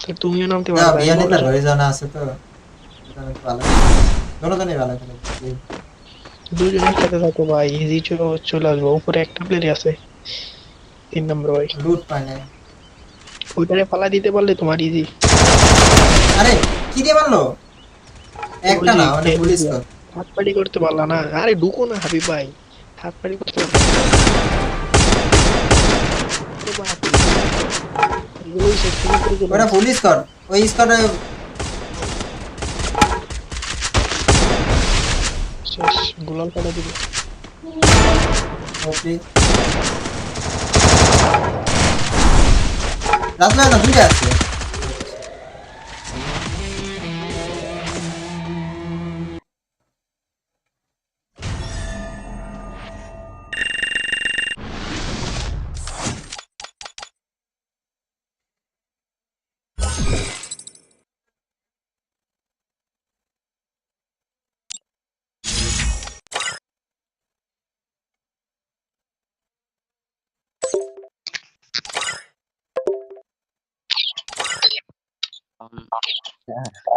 তো তুমিও নামতে না পারো ভাই, বিয়ানি তার বলো। হরিজন আছে তো। ভালো। দুজনেই ভালো খেলে দুজনের সাথে থাকো ভাই ইজি চলে আসব। উপরে একটা প্লেয়ার আছে তিন নম্বর ভাই। লুট পায় না ওইটারে পালা দিতে পারলে তোমার ইজি আরে কি দিয়ে মারলো? একটা না অনেক পুলিশ কর হাত পাড়ি করতে পারলা না। আরে ঢুকো না হাবিব ভাই। হাত পাড়ি করতে পারলা শেষ করে ওটা পুলিশ কর ওই স্কোয়াডে শেষ গুলাল কাটা দিবে। ওকে রাত না দুইটা আছে।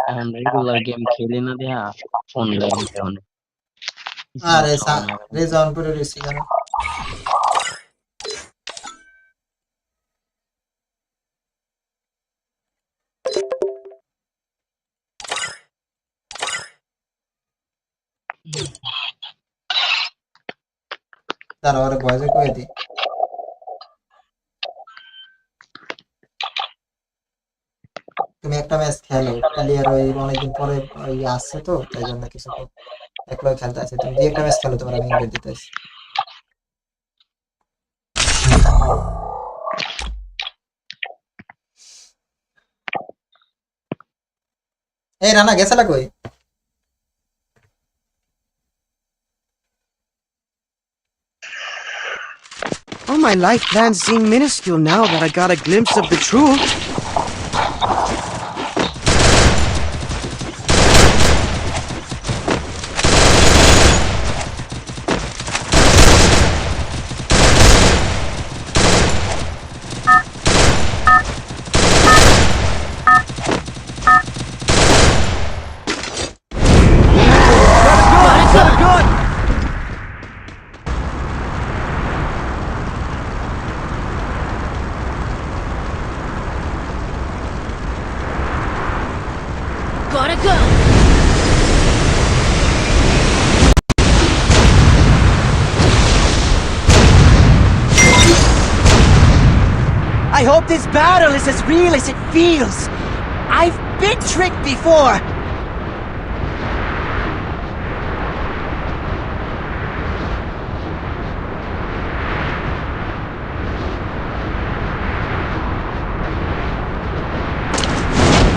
এখন রেগুলার গেম খেলি না দিয়া ফোন লাগে কেমন আরে রেজা অন করে রয়েছি কেন তার ওরে বয়সে কয়ে দি তুমি একটা ম্যাচ খেলো ক্লিয়ার ওই অনেকদিন পরে ওই আসছে তো তাই জন্য কিছু তো একলা খেলতে আছে তুমি একটা ম্যাচ খেলো তোমার আমি ইনভাইট দিতে আসি এই রানা গেছালা কই? Oh, my life plans seem minuscule now that I got a glimpse of the truth. I hope this battle is as real as it feels. I've been tricked before.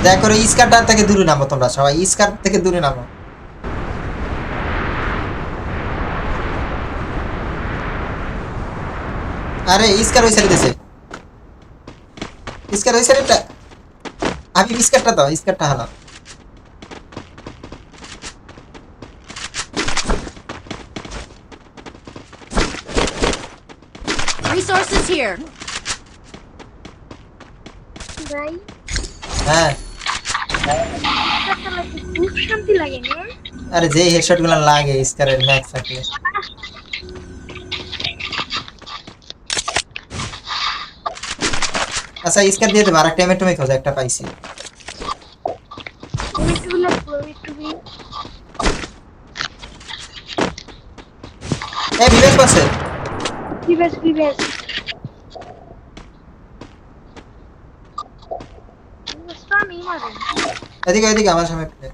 দয়া করে স্কারটা থেকে দূরে নামো তোমরা সবাই স্কার থেকে দূরে নামো আরে স্কার ওই সাইডে দিছে স্কার ওই সাইডটা আমি স্কারটা দাও স্কারটা হালা Resources here! ভাই হ্যাঁ একটা লাগে খুব শান্তি লাগে না আরে যে হেডশট গুলো লাগে স্কারের ম্যাক্স থাকলে আচ্ছা স্কার দিয়ে দেবো আরেকটা এমএটমি খোঁজো একটা পাইছি আমি একটু লাগবো আমি একটু বি- এ বিবেক পাশে বিবেশ বিবেশ বিবেশটা আমি মারো এদিকে এদিকে আমার সামনে প্লে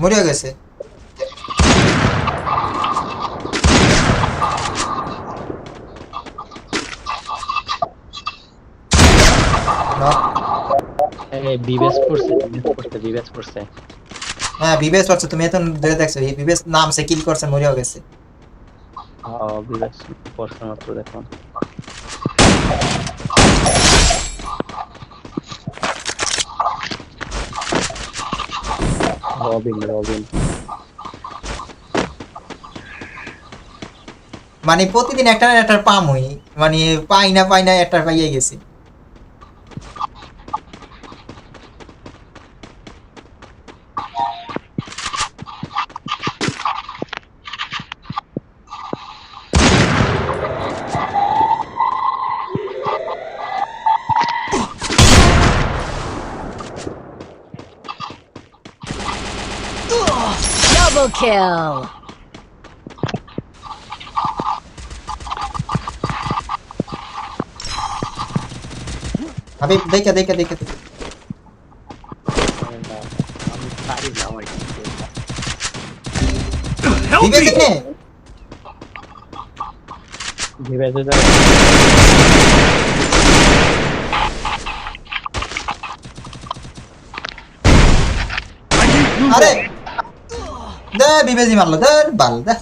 মরে গেছে বিবেস বিবেস বিবেস হ্যাঁ তুমি এখন ধরে দেখছ বিবেশ নামছে কিল করছে মরেও গেছে। হ্যাঁ বিবেস করছে মাত্র দেখুন রবিন রবিন। মানে প্রতিদিন একটা না একটা পামই মানে পাই না পাই না একটা পাইয়ে গেছি। Kill! Abi deke deke deke deke Help me! It to I didn't দে বিবেজি মারলো দে বাল দে।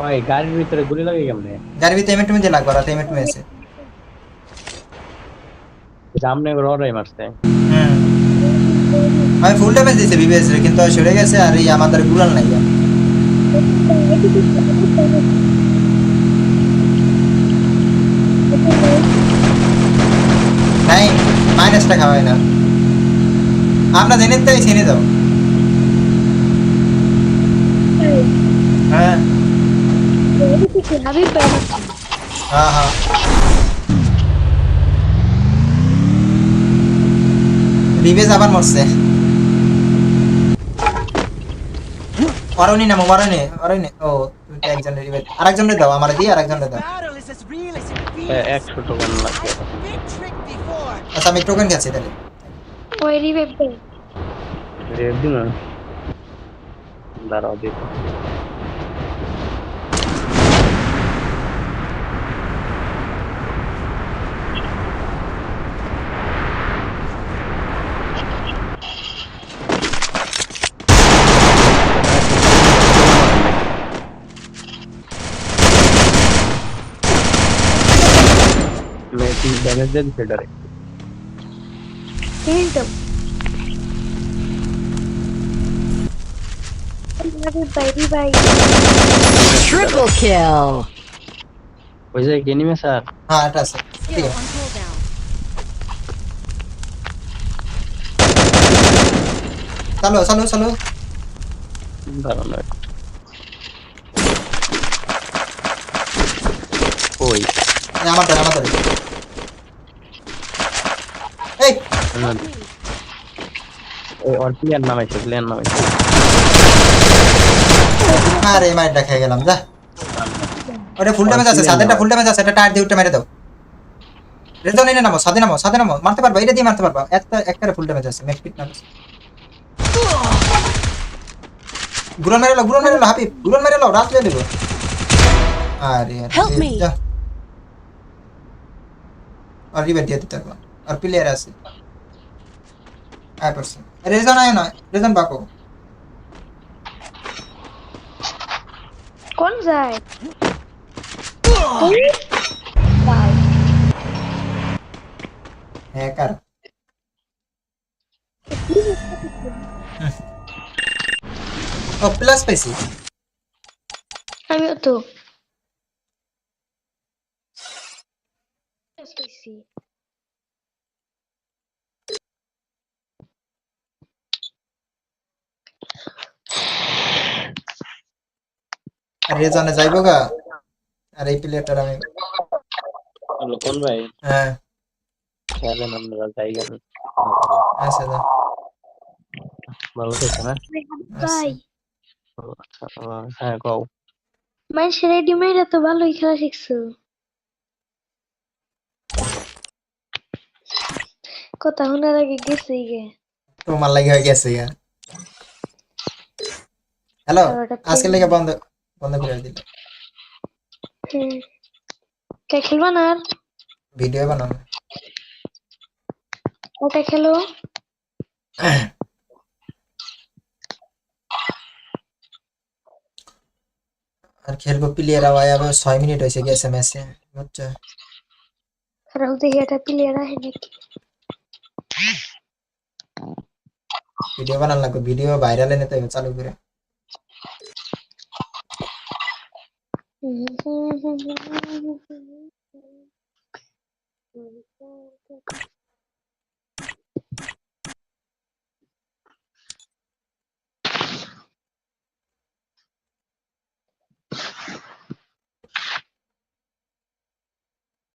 ওই গাড়ির ভিতরে গুলি লাগে কেমনে গাড়ি ভিতরে এমএ টুমে দিয়ে লাগবে রাতে এমএ টুমে এসে সামনে রড়াই মারছে। আমি ফুল ড্যামেজ দিয়েছি বিবিএস রে কিন্তু সরে গেছে আর এই আমাদের গুলাল নাই। নাই মাইনাসটা খাওয়াই না। আমরা জেনে তো চিনে দাও হ্যাঁ হাবিব ভাই হ্যাঁ হ্যাঁ। বিবেজ আবার মরছে। অরণি নামো অরণি অরণি ও তুমি তো একজনের রিভাইভ আরেকজনের দাও আমার দিয়ে আরেকজনের দাও. একশো টোকেন লাগবে. আচ্ছা আমি টোকেন গেছি তাহলে। ওই রিভাইভ ভাই রেড দিন দাঁড়াও দেখো। মেয়েটি ড্যামেজ দেন সেটারে এই তো হাবিব ভাই রিভাই Triple kill. ওই যে গেনিমে স্যার হ্যাঁ এটা আছে ঠিক Skill আছে on cooldown. চলো চলো চলো দাঁড়ানো একটু। ওই এই আমার ধরে আমার প্লেয়ার নামাইছে প্লেয়ার নামাইছে আরে মাইরটা খেয়ে গেলাম যা ওটা ফুল ড্যামেজ আছে সাদেরটা ফুল ড্যামেজ আছে এটা টায়ার দিয়ে উঠে মেরে দাও রেজন এনে নামো সাদে নামো সাদে নামো মারতে পারবা এটা দিয়ে মারতে পারবা একটা একটা ফুল ড্যামেজ আছে মেটপিট না গুরন মেরে লো গুরন মেরে লো হাবিব গুরন মেরে লো রাত দিয়ে দেবো আরে আরে, Help me. যা আর রিবেট দিয়ে দিতে পারবা আর প্লেয়ার আছে আয় পারছেন রেজন আয় না রেজন বাকো কোন যায় হ্যাকার ও প্লাস পেয়েছি আমিও তো রেজনে যাইবো গা? আর এই প্লেয়ারটার আমি হ্যালো কোন ভাই? হ্যাঁ। খেলেন আমরা জায়গা। আচ্ছা যা। ভালো থেকো না ভাই ও, আচ্ছা হ্যাঁ কও। মানুষের রেডি মেয়েরা তো ভালোই খেলা শিখছো। কথা শোনার আগে গেছে গে। তোমার লাগে হয়ে গেছে গা। হ্যালো আজকে লেগে বন্ধ বন্ধ করে দিল। কে খেলবা না আর? ভিডিও বানানো ওটা খেলো। আর খেলব প্লেয়ার আবার আবার ছয় মিনিট হয়েছে গেছে ম্যাচে বুঝছ? খারাপ দেখি এটা প্লেয়ার আহে নাকি? ভিডিও বানান লাগবে ভিডিও ভাইরাল এনে তো চালু করে। Thank you.